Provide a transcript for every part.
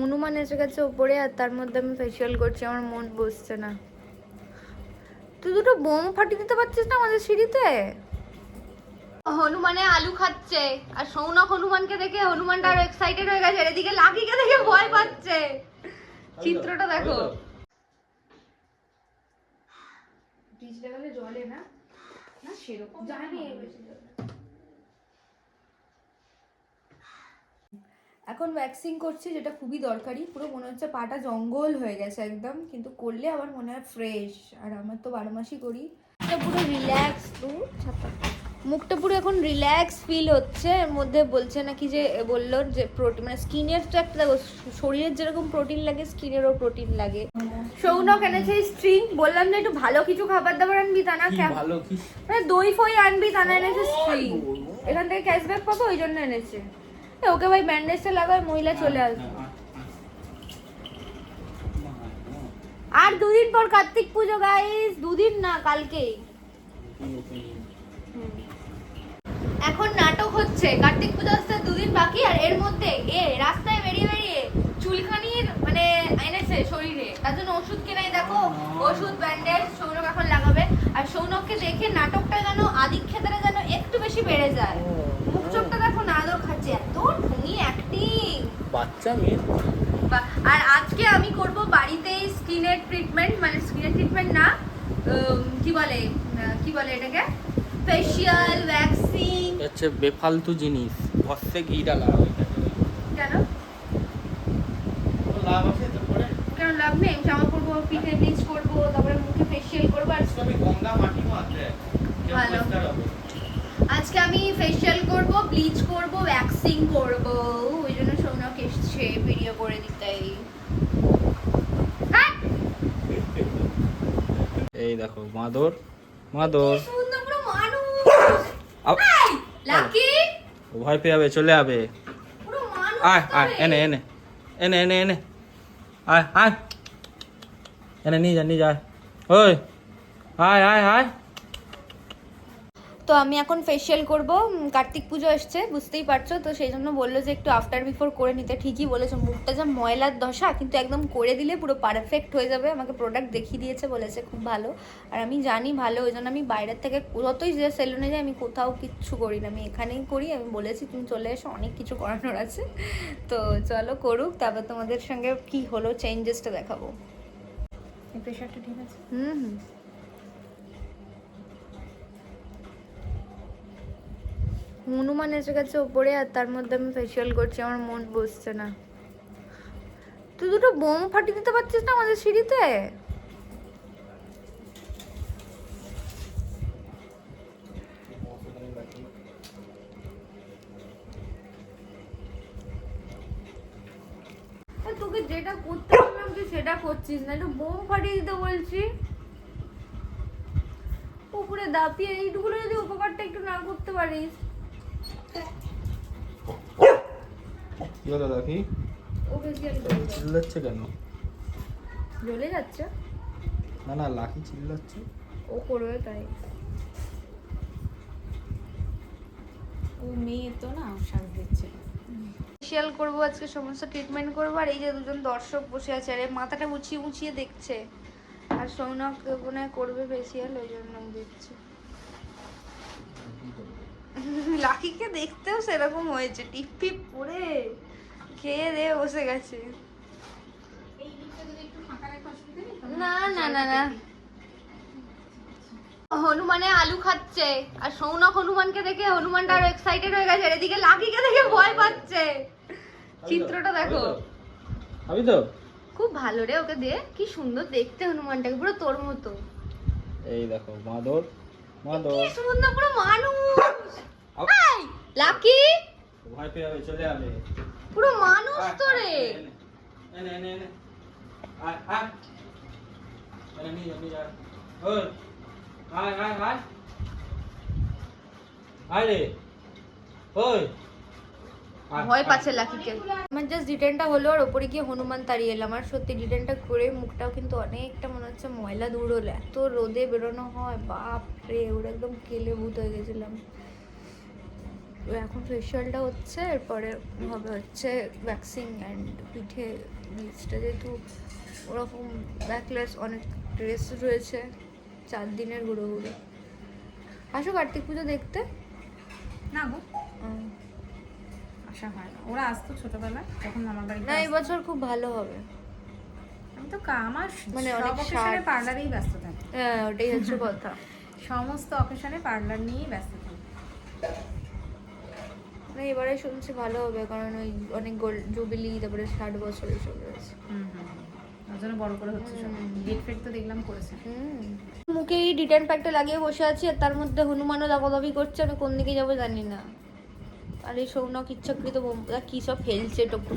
হনুমান এসে গেছে ওপরে আর তার মধ্যে আমি ফেসিয়াল করছি আমার মন বসছে না। তুই দুটো বোম ফাটিয়ে দিতে পারছিস না আমাদের সিঁড়িতে? হনুমানে আলু খাচ্ছে আর সৌনক হনুমানকে দেখে হনুমানটা আরও এক্সাইটেড হয়ে গেছে এদিকে লাকিকে দেখে ভয় পাচ্ছে। চিত্রটা দেখো। ব্রিজ লেভেলে জলে না না সেরকম জানি। এখন ভ্যাকসিন করছি যেটা খুবই দরকারি। পুরো মনে হচ্ছে পাটা জঙ্গল হয়ে গেছে একদম কিন্তু করলে আমার মনে হয় ফ্রেশ আর আমার তো বারো মাসই করি। পুরো রিল্যাক্স মুখটা পুরো এখন রিল্যাক্স ফিল হচ্ছে এর মধ্যে বলছে নাকি যে বলল যে প্রোটিন মানে স্কিনের তো একটা দেখো, শরীরের যেরকম প্রোটিন লাগে স্কিনেরও প্রোটিন লাগে। সৌনক এনেছে স্ট্রিং বললাম যে একটু ভালো কিছু খাবার দাবার আনবি তা না ভালো মানে দই ফই আনবি তা না এনেছে স্ট্রিং এখান থেকে ক্যাশব্যাক পাবো ওই জন্য এনেছে। ওকে ভাই ব্যান্ডেজটা লাগায় মহিলা চলে আসবে। আর দুদিন পর কার্তিক পুজো গাইস দুদিন না কালকেই। এখন নাটক হচ্ছে। কার্তিক পুজো আসতে দুদিন বাকি আর এর মধ্যে এ রাস্তায় বেরিয়ে বেরিয়ে চুলখানির মানে এনেছে শরীরে। তার জন্য ওষুধ কেনাই দেখো। ওষুধ ব্যান্ডেজ সৌনক এখন লাগাবে। আর সৌনককে দেখে নাটকটা যেন আদিক ক্ষেত্রে যেন একটু বেশি বেড়ে যায়। মুখ চোখটা দেখো না আদর খাচ্ছে এত ঢুঙি অ্যাক্টিং বাচ্চা মেয়ে? আর আজকে আমি করব বাড়িতেই স্কিনের ট্রিটমেন্ট মানে স্কিনের ট্রিটমেন্ট না কি বলে কি বলে এটাকে? ফেশিয়াল ভ্যাকসিন হচ্ছে বেফালতু জিনিস ভস্যে ঘি ডালা কেন? লাভ আছে কেন লাভ নেই? জামা পরবো পিঠে ব্লিচ করব তারপরে মুখে ফেশিয়াল করব আর আমি গঙ্গা মাটি মাত্রে ভালো। আজকে আমি ফেশিয়াল করব ব্লিচ করব ভ্যাকসিং করব। ওই জন্য সৌনক এসছে ভিডিও করে দিতে এই দেখো মাদর মাদর। ভয় পেয়ে যাবে চলে যাবে। আয় আয় এনে এনে। এনে এনে এনে। আয় আয়। এনে নিয়ে যা নিয়ে যা। ওই। আয় আয় আয়। তো আমি এখন ফেশিয়াল করব। কার্তিক পুজো এসছে বুঝতেই পারছ? তো সেই জন্য বলল যে একটু আফটার বিফোর করে নিতে। ঠিকই বলেছ মুখটা যা ময়লার দশা কিন্তু একদম করে দিলে পুরো পারফেক্ট হয়ে যাবে। আমাকে প্রোডাক্ট দেখিয়ে দিয়েছে বলেছে খুব ভালো। আর আমি জানি ভালো ওই জন্য আমি বাইরের থেকে যতই যে সেলুনে যাই আমি কোথাও কিচ্ছু করি না। আমি এখানেই করি আমি বলেছি তুমি চলে এসো অনেক কিছু করানোর আছে। তো চলো করুক তারপর তোমাদের সঙ্গে কি হলো চেঞ্জেসটা দেখাবো। প্রেশারটা ঠিক আছে? হুম হুম। হনুমান এসে গেছে ওপরে আর তার মধ্যে আমি ফেসিয়াল করছি, আমার মন বসছে না। তুই দুটো বোম ফাটিয়ে দিতে পারছিস না আমাদের সিঁড়িতে? তোকে যেটা করতে বললাম তুই সেটা করছিস না, একটু বোম ফাটিয়ে দিতে বলছি। উপরে দাপিয়ে, এইটুকুলো যদি উপকারটা একটু না করতে পারিস। হলো দেখি চিল্লাচ্ছে কেন? জ্বলে যাচ্ছে। না না লাকি চিল্লাচ্ছে। ও করবে তাই। ও মেয়ে তো না শ্বাস দিচ্ছে। ফেসিয়াল করব আজকে সমস্ত ট্রিটমেন্ট করব আর এই যে দুজন দর্শক বসে আছে আরে মাথাটা উঁচিয়ে উঁচিয়ে দেখছে। আর সৌনক মনে হয় করবে ফেসিয়াল ওই জন্য দেখছে। দেখছি লাকিকে দেখতেও সেরকম হয়েছে টিপ টিপ পরে খেয়ে দিয়ে বসে গেছে? না না না না। হনুমানে আলু খাচ্ছে আর সৌনক হনুমানকে দেখে হনুমানটা আরও এক্সাইটেড হয়ে গেছে এদিকে লাকিকে দেখে ভয় পাচ্ছে। চিত্রটা দেখো। আমি তো খুব ভালো রে ওকে দে কি সুন্দর দেখতে হনুমানটাকে পুরো তোর মতো। এই দেখো মাদর মাদর। কি সুন্দর পুরো মানুষ। লাকি! ভয় পেয়ে যাবে চলে যাবে। পুরো মানুষ তো রে এনে এনে এনে আয় আয়। এনে নিয়ে যা যা। ওই আয় আয় আয়। আয় রে। ওই। ভয় পাচ্ছে লাকিকে। আমার জাস্ট ডিটেনটা হলো আর ওপরে গিয়ে হনুমান তাড়িয়ে এলাম আর সত্যি ডিটেনটা করে মুখটাও কিন্তু অনেকটা মনে হচ্ছে ময়লা দূর হলো। এত রোদে বেরোনো হয় বাপ রে ওরা একদম কেলে ভূত হয়ে গেছিলাম। এখন ফেশিয়ালটা হচ্ছে এরপরে হবে হচ্ছে ভ্যাকসিন অ্যান্ড পিঠে ব্লিচটা যেহেতু ওরকম ব্যাকলেস অনেক ড্রেস রয়েছে চার দিনের ঘুরে ঘুরে আসো কার্তিক পুজো দেখতে। না গো। আশা হয় না। ওরা আসতো ছোটবেলায় যখন মামার বাড়িতে না। এবছর খুব ভালো হবে। আমি তো আমার মানে অনেক অকেশনে। পার্লারেই ব্যস্ত থাকি। হ্যাঁ ওটাই হচ্ছে কথা। সমস্ত অকেশনে পার্লার নিয়েই ব্যস্ত থাকি। না এবারে শুনছি ভালো হবে কারণ ওই অনেক গোল্ড জুবিলি তারপরে ষাট বছর এসব রয়েছে। হুম হুম ওর জন্য বড় করে হচ্ছে। গেট ফেট তো দেখলাম করেছে। হুম। মুখে এই ডিটেন প্যাকটা লাগিয়ে বসে আছি আর তার মধ্যে হনুমানও দাবাদাবি করছে আমি কোন দিকে যাব জানি না। আর এই সৌনক ইচ্ছাকৃত বোমটা কি সব ফেলছে টপু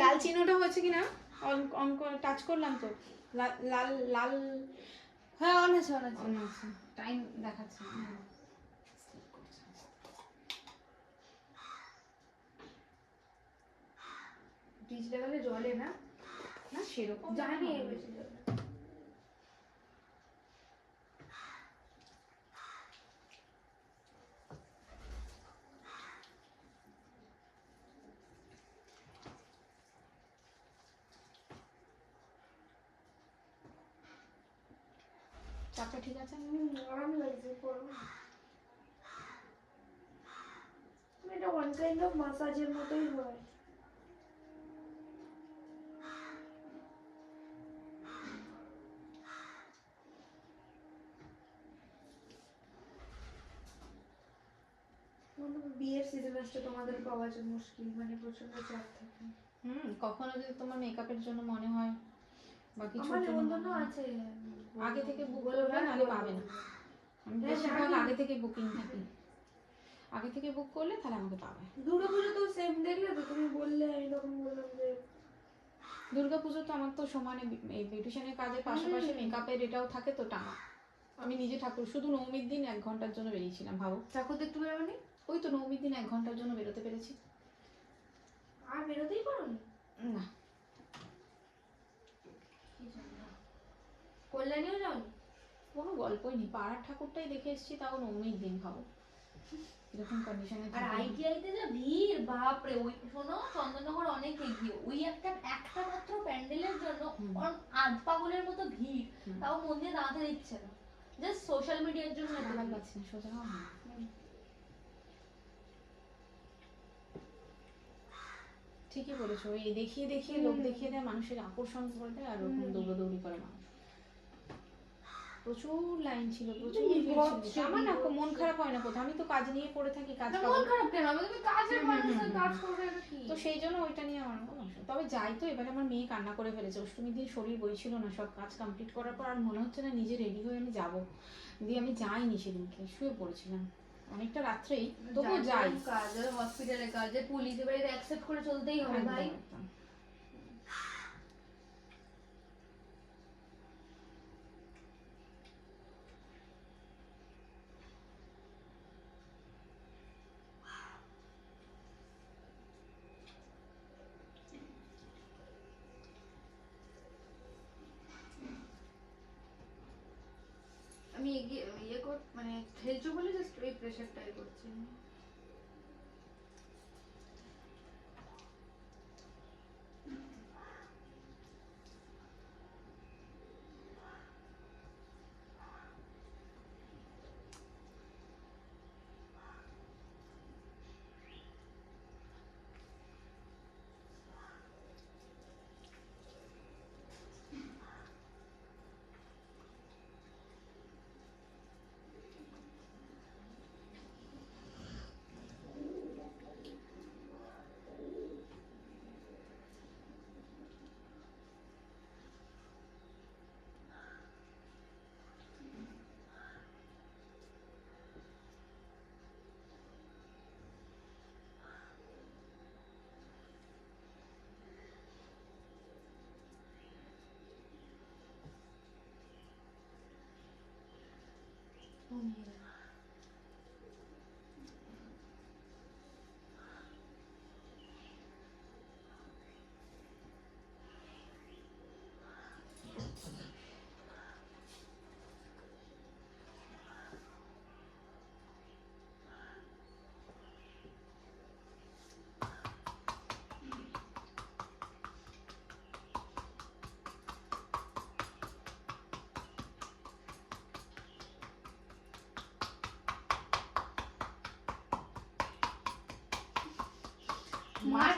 লাল চিহ্নটা হচ্ছে কি না অন অন টাচ করলাম তো। লাল লাল লাল হ্যাঁ অন আছে অন আছে। টাইম দেখাচ্ছে। ব্রিজ লেভেলে জলে না না সেরকম জানি। চাপটা ঠিক আছে? আরাম লাগছে করো এটা ওয়ান কাইন্ড অফ মাসাজের মতোই হয়। বিয়ের সিজন আসছে তোমাদের পাওয়া যায় মুশকিল মানে প্রচণ্ড চাপ থাকে। হুম কখনো যদি তোমার মেকআপের জন্য মনে হয় বা কিছু আমার আছে। আগে থেকে বুক বলো করবে নাহলে পাবে না। আমি হ্যাঁ, বেশিরভাগ আগে থেকে বুকিং থাকি। আগে থেকে বুক করলে তাহলে আমাকে পাবে। দুর্গা পুজো তো সেম দেখলে তো তুমি বললে আমি তখন বললাম যে দুর্গা পুজো তো আমার তো সমানে এই বিউটিশিয়ানের কাজের পাশাপাশি। মেকআপের এটাও থাকে তো টানা। আমি নিজে ঠাকুর শুধু নবমীর দিন এক ঘণ্টার জন্য বেরিয়েছিলাম ভাবো। ঠাকুর দেখতে বেরোনি? ওই তো নবমীর দিন এক ঘণ্টার জন্য বেরোতে পেরেছি। আর বেরোতেই পারোনি? না। কল্যাণীও যাওনি কোনো গল্পই নেই। পাড়ার ঠাকুরটাই দেখে এসেছি তাও নবমীর দিন ভাবো এরকম কন্ডিশনে আর আইটিআইতে যা ভিড় বাপরে ওই শোনো চন্দননগর অনেক এগিয়ে। ওই একটা একটা মাত্র প্যান্ডেলের জন্য। আধ পাগলের মতো ভিড়। তাও মন্দিরে দাঁড়াতে দিচ্ছে না। জাস্ট সোশ্যাল মিডিয়ার জন্য সোজা হওয়া হয় না। ঠিকই বলেছ এই দেখিয়ে দেখিয়ে লোক দেখিয়ে দেয় মানুষের আকর্ষণ করে দেয় আর ওরকম দৌড়াদৌড়ি করে মানুষ। প্রচুর লাইন ছিল প্রচুর। আমার না মন খারাপ হয় না কোথাও আমি তো কাজ নিয়ে পড়ে থাকি কাজ মন খারাপ কেন? হবে তুমি কাজের হুম, হুম, মানুষ হুম, কাজ করবে তো সেই জন্য ওইটা নিয়ে আমার কোনো তবে যাই তো এবারে আমার মেয়ে কান্না করে ফেলেছে। অষ্টমীর দিন শরীর বইছিল না সব কাজ কমপ্লিট করার পর আর মনে হচ্ছে না নিজে রেডি হয়ে আমি যাব। দিয়ে আমি যাইনি সেদিনকে শুয়ে পড়েছিলাম। অনেকটা রাত্রেই তবুও যাই কাজ হসপিটালে কাজ পুলিশ এবারে অ্যাকসেপ্ট করে চলতেই হবে ভাই। ইয়ে মানে খেলছো বলে জাস্ট এই প্রেশারটাই করছি।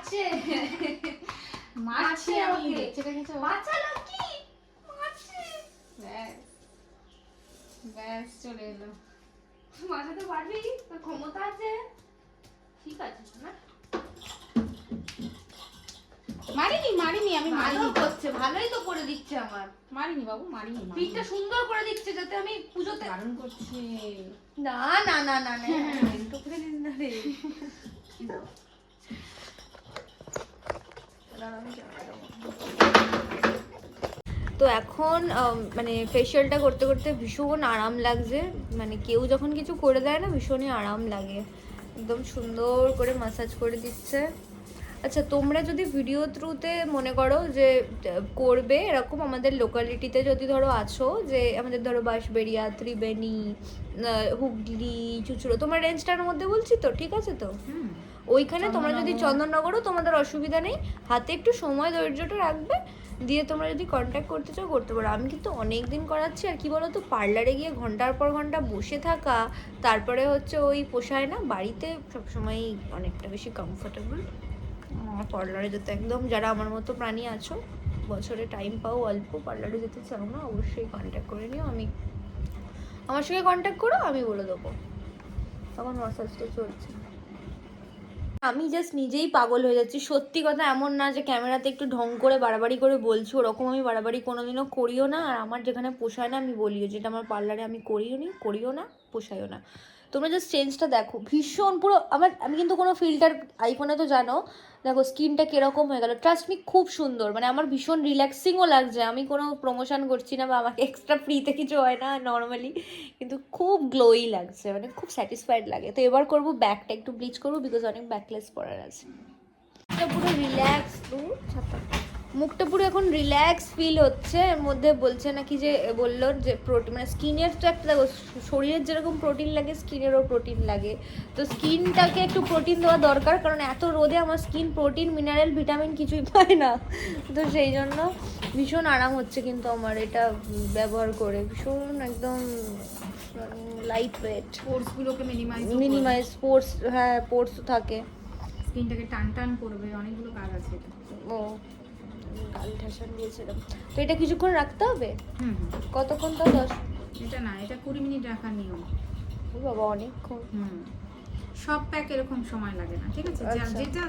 মারছে মারছে মারছে আমি। দেখছে দেখেছ বাঁচালো কি মারছে ব্যাস ব্যাস চলে এলো। বাঁচাতে পারবি তোর ক্ষমতা আছে। ঠিক আছে না মারিনি মারিনি আমি মারিনি। করছে ভালোই তো করে দিচ্ছে আমার। মারিনি বাবু মারিনি। পিঠটা সুন্দর করে দিচ্ছে যাতে আমি পুজোতে দারুণ করছে। না না না না না করে দিন না রে। তো এখন মানে ফেশিয়ালটা করতে করতে ভীষণ আরাম লাগছে। মানে কেউ যখন কিছু করে দেয় না, ভীষণই আরাম লাগে। একদম সুন্দর করে মাসাজ করে দিচ্ছে। আচ্ছা তোমরা যদি ভিডিও থ্রুতে মনে করো যে করবে এরকম আমাদের লোকালিটিতে যদি ধরো আছো, যে আমাদের ধরো বাঁশবেড়িয়া, ত্রিবেণী হুগলি, চুচুড়ো, তোমার রেঞ্জটার মধ্যে বলছি তো? ঠিক আছে তো? হুম। ওইখানে তোমরা যদি চন্দননগরও তোমাদের অসুবিধা নেই হাতে একটু সময় ধৈর্যটা রাখবে দিয়ে তোমরা যদি কন্ট্যাক্ট করতে চাও করতে পারো। আমি কিন্তু অনেক দিন করাচ্ছি আর কি বলো তো পার্লারে গিয়ে ঘণ্টার পর ঘণ্টা বসে থাকা তারপরে হচ্ছে ওই পোষায় না বাড়িতে সবসময় অনেকটা বেশি কমফোর্টেবল পার্লারে যেতে একদম যারা আমার মতো প্রাণী আছো বছরে টাইম পাও অল্প পার্লারে যেতে চাও না অবশ্যই কন্ট্যাক্ট করে নিও। আমি আমার সঙ্গে কন্ট্যাক্ট করো আমি বলে দেবো। তখন মাসাজটা চলছে। আমি জাস্ট নিজেই পাগল হয়ে যাচ্ছি। সত্যি কথা এমন না যে ক্যামেরাতে একটু ঢং করে বাড়াবাড়ি করে বলছি, ওরকম আমি বাড়াবাড়ি কোনোদিনও করিও না। আর আমার যেখানে পোষায় না, আমি বলিও। যেটা আমার পার্লারে আমি করিও নি, করিও না, পোষায়ও না। তোমরা জাস্ট চেঞ্জটা দেখো। ভীষণ পুরো আমার, আমি কিন্তু কোনো ফিল্টার আইফোনে তো জানো দেখো, স্কিনটা কীরকম হয়ে গেল। ট্রাস্ট মি খুব সুন্দর। মানে আমার ভীষণ রিল্যাক্সিংও লাগছে। আমি কোনো প্রমোশন করছি না বা আমাকে এক্সট্রা ফ্রিতে কিছু হয় না নর্মালি কিন্তু খুব গ্লোই লাগছে। মানে খুব স্যাটিসফাইড লাগে। তো এবার করব ব্যাকটা একটু ব্লিচ করব বিকজ অনেক ব্যাকলেস পরার আছে। পুরো রিল্যাক্স মুখটা পুরো এখন রিল্যাক্স ফিল হচ্ছে এর মধ্যে বলছে নাকি যে বলল যে প্রোটিন মানে স্কিনের তো একটা দেখো শরীরের যেরকম প্রোটিন লাগে স্কিনেরও প্রোটিন লাগে। তো স্কিনটাকে একটু প্রোটিন দেওয়া দরকার কারণ এত রোদে আমার স্কিন প্রোটিন মিনারেল ভিটামিন কিছুই পায় না। তো সেই জন্য ভীষণ আরাম হচ্ছে কিন্তু আমার এটা ব্যবহার করে। ভীষণ একদম লাইট ওয়েট পোর্স গুলোকে মিনিমাইজ মিনিমাইজ স্পোর্টস হ্যাঁ স্পোর্টস থাকে। স্কিনটাকে টান টান করবে অনেকগুলো কাজ আছে। ও। তো এটা কিছুক্ষণ রাখতে হবে? হুম। কতক্ষণ তো দশ? এটা না এটা কুড়ি মিনিট রাখার নিয়ম। ও বাবা অনেকক্ষণ। হুম। সব প্যাক এরকম সময় লাগে না ঠিক আছে? আচ্ছা। যেটা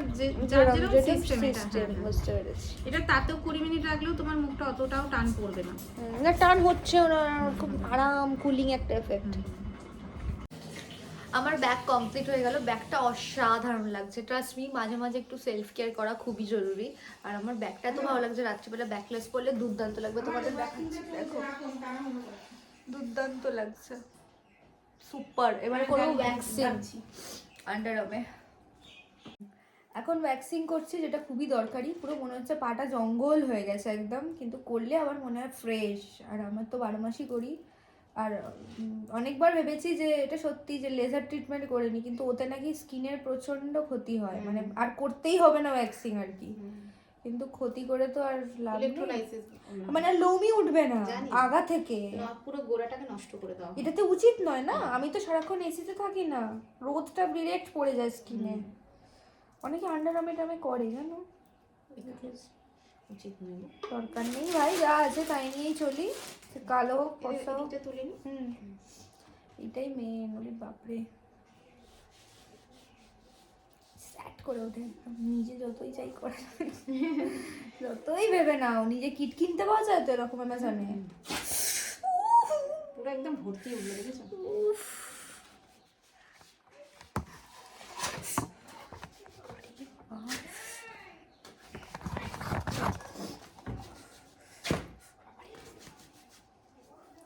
যার যেরকম সিস্টেম হ্যাঁ, হ্যাঁ। এটা তাতেও কুড়ি মিনিট রাখলেও তোমার মুখটা অতটাও টান পড়বে না। না টান হচ্ছেও না খুব আরাম কুলিং একটা এফেক্ট আমার ব্যাগ কমপ্লিট হয়ে গেল। ব্যাগটা অসাধারণ লাগছে। ট্রাস্ট মি মাঝে মাঝে একটু সেলফ কেয়ার করা খুবই জরুরি। আর আমার ব্যাগটা তো ভালো লাগছে রাত্রিবেলা ব্যাকলেস পরলে দুর্দান্ত লাগবে। তোমাদের দেখাচ্ছি দেখো দুর্দান্ত লাগছে। সুপার এবার করব ভ্যাকসিন আন্ডারমে এখন ভ্যাকসিন করছি যেটা খুবই দরকারি। পুরো মনে হচ্ছে পাটা জঙ্গল হয়ে গেছে একদম। কিন্তু করলে আবার মনে হয় ফ্রেশ আর আমার তো বারো মাসই করি। আর অনেকবার ভেবেছি যে এটা সত্যি যে লেজার ট্রিটমেন্ট করে নি কিন্তু ওতে নাকি স্কিনের প্রচণ্ড ক্ষতি হয়। মানে আর করতেই হবে না ভ্যাকসিন আর কি। কিন্তু ক্ষতি করে তো আর লাভ মানে লোমই উঠবে না আগা থেকে। পুরো গোড়াটাকে নষ্ট করে দাও এটাতে উচিত নয় না? আমি তো সারাক্ষণ এসিতে থাকি না। রোদটা ডিরেক্ট পড়ে যায় স্কিনে অনেকে আন্ডার আর্মে টামে করে জানো? উচিত নেই দরকার নেই ভাই যা আছে তাই নিয়েই চলি। কালো কষা তুলে নি। হুম। এটাই মেন ওরে বাপরে। স্যাট করে ওঠে। নিজে যতই চাই করে যতই ভেবে নাও নিজে কিট কিনতে পাওয়া যায় তো এরকম অ্যামাজনে পুরো একদম ভর্তি উঠল দেখেছ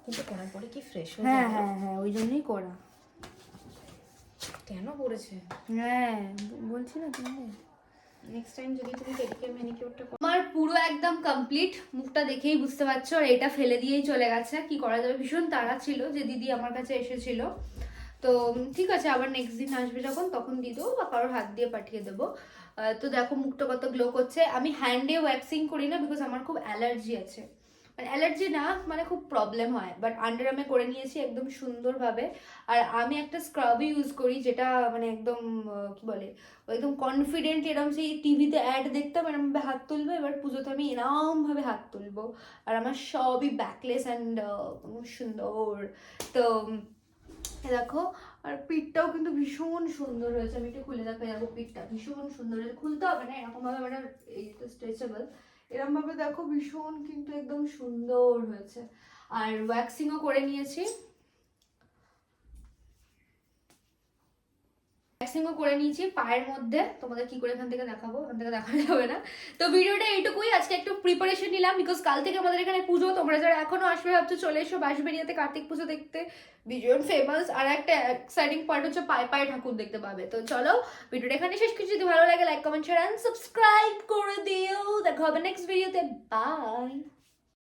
কিন্তু করার পরে কি ফ্রেশ হয়ে হ্যাঁ হ্যাঁ হ্যাঁ ওই জন্যই করা। কেন পড়েছে? হ্যাঁ বলছি না তুমি। নেক্সট টাইম যদি তুমি পেডিকিউর ম্যানিকিউরটা আমার পুরো একদম কমপ্লিট মুখটা দেখেই বুঝতে পারছ আর এটা ফেলে দিয়েই চলে গেছে। কি করা যাবে? ভীষণ তাড়া ছিল যে দিদি আমার কাছে এসেছিল। তো ঠিক আছে আবার নেক্সট দিন আসবে যখন তখন দিয়ে দেবো বা কারোর হাত দিয়ে পাঠিয়ে দেবো। আহ, তো দেখো মুখটা কত গ্লো করছে। আমি হ্যান্ডে ওয়্যাক্সিং করি না বিকজ আমার খুব অ্যালার্জি আছে। মানে অ্যালার্জি না মানে খুব প্রবলেম হয়। বাট আন্ডার আমি করে নিয়েছি একদম সুন্দরভাবে। আর আমি একটা স্ক্রাব ইউজ করি যেটা মানে একদম কি বলে, একদম কনফিডেন্ট এরকম সেই টিভিতে অ্যাড দেখতাম এরকম ভাবে হাত তুলবো। এবার পুজোতে আমি এরমভাবে হাত তুলবো। আর আমার সবই ব্যাকলেস অ্যান্ড সুন্দর। তো দেখো, আর পিঠটাও কিন্তু ভীষণ সুন্দর হয়েছে। আমি একটু খুলে দেখো দেখো পিঠটা ভীষণ সুন্দর হয়েছে। খুলতে হবে না, এরকমভাবে মানে এই তো স্ট্রেচেবল এরকম ভাবে দেখো ভীষণ কিন্তু একদম সুন্দর হয়েছে। আর ওয়্যাক্সিংও করে নিয়েছি। ওয়্যাক্সিংও করে নিয়েছি। পায়ের মধ্যে। তোমাদের কি করে এখান থেকে দেখাবো? এখান থেকে দেখানো যাবে না। তো ভিডিওটা এইটুকুই। আজকে একটু প্রিপারেশন নিলাম বিকজ কাল থেকে আমাদের এখানে পুজো। তোমরা যারা এখনও আসবে, ভাবছ চলে এসো বাঁশবেরিয়াতে কার্তিক পুজো দেখতে। ভীষণ ফেমাস আর একটা এক্সাইটিং পার্ট হচ্ছে পায়ে পায়ে ঠাকুর দেখতে পাবে। তো চলো, ভিডিওটা এখানে শেষ কিছু যদি ভালো লাগে like comment share and subscribe করে দিও। দেখা হবে নেক্সট ভিডিওতে বাই